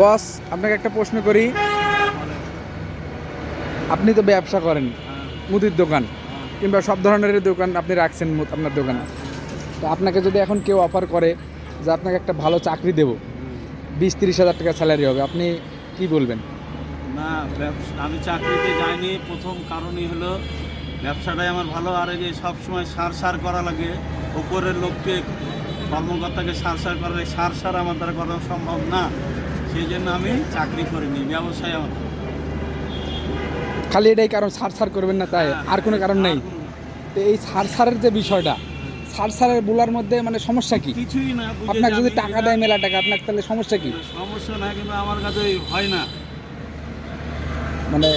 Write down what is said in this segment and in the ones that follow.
বস, আপনাকে একটা প্রশ্ন করি। আপনি তো ব্যবসা করেন, মুদির দোকান, কিংবা সব ধরনের দোকান আপনি রাখছেন আপনার দোকানে। তো আপনাকে যদি এখন কেউ অফার করে যে আপনাকে একটা ভালো চাকরি দেবো, বিশ তিরিশ হাজার টাকা স্যালারি হবে, আপনি কি বলবেন? না আমি চাকরিতে যাইনি, প্রথম কারণই হলো ব্যবসাটাই আমার ভালো, আর এই যে সবসময় সার সার করা লাগে উপরের লোককে, কর্মকর্তাকে সার সার করা লাগে সার সার আমার দ্বারা করা সম্ভব না। সেই জন্য আমি চাকরি করিনি ব্যবসায় আমার খালি এটাই কারণ সার সার করবেন না তাই আর কোনো কারণ নেই। তো এই সার সারের যে বিষয়টা সার সারের বোলার মধ্যে মানে সমস্যা কি? কিছুই না আপনাকে যদি টাকা দেয় মেলা টাকা আপনাকে তাহলে সমস্যা কি? সমস্যা না কিন্তু আমার কাছে হয় না। মানে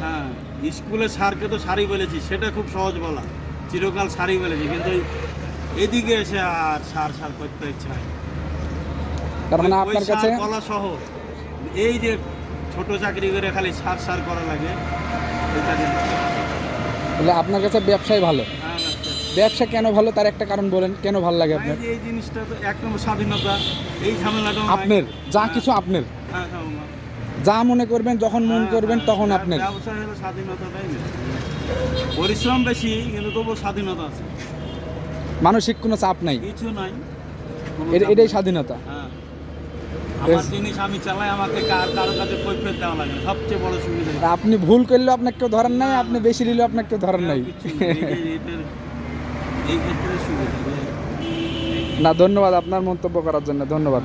হ্যাঁ স্কুলে সারকে তো শাড়ি বলেছি সেটা খুব সহজ বলা। চিরকাল শাড়ি বলেছি কিন্তু এদিকে এসে আর সার সার করতে ইচ্ছা হয় তার মানে আপনার কাছে কলা সহ এই যে ছোট চাকরি করে খালি সার সার করা লাগে বলে আপনার কাছে ব্যবসায় ভালো। হ্যাঁ, ব্যবসা। ব্যবসা কেন ভালো? তার একটা কারণ বলেন কেন ভালো লাগে আপনার? এই জিনিসটা তো এক নম্বর স্বাধীনতা এই ঝামেলাটা আপনার যা হ্যাঁ, কিছু আপনার। হ্যাঁ, হ্যাঁ, যা মনে করবেন যখন মন হ্যাঁ, করবেন হ্যাঁ, তখন আপনার। ব্যবসা হলো স্বাধীনতাটাই নেই। পরিশ্রম বেশি কিন্তু তবুও স্বাধীনতা আছে। মানসিক কোনো চাপ নাই। কিছু নাই এটাই স্বাধীনতা। হ্যাঁ আমার জিনিস আমি চালাই আমাকে কার কাছে কৈফিয়ত দেওয়া লাগে সবচেয়ে বড় সুবিধা আপনি ভুল করলেও আপনাকে কেউ ধরেন নাই আপনি বেশি নিলেও আপনাকে কেউ ধরেন নাই। এই ক্ষেত্রে সুবিধা। না ধন্যবাদ আপনার মন্তব্য করার জন্য ধন্যবাদ।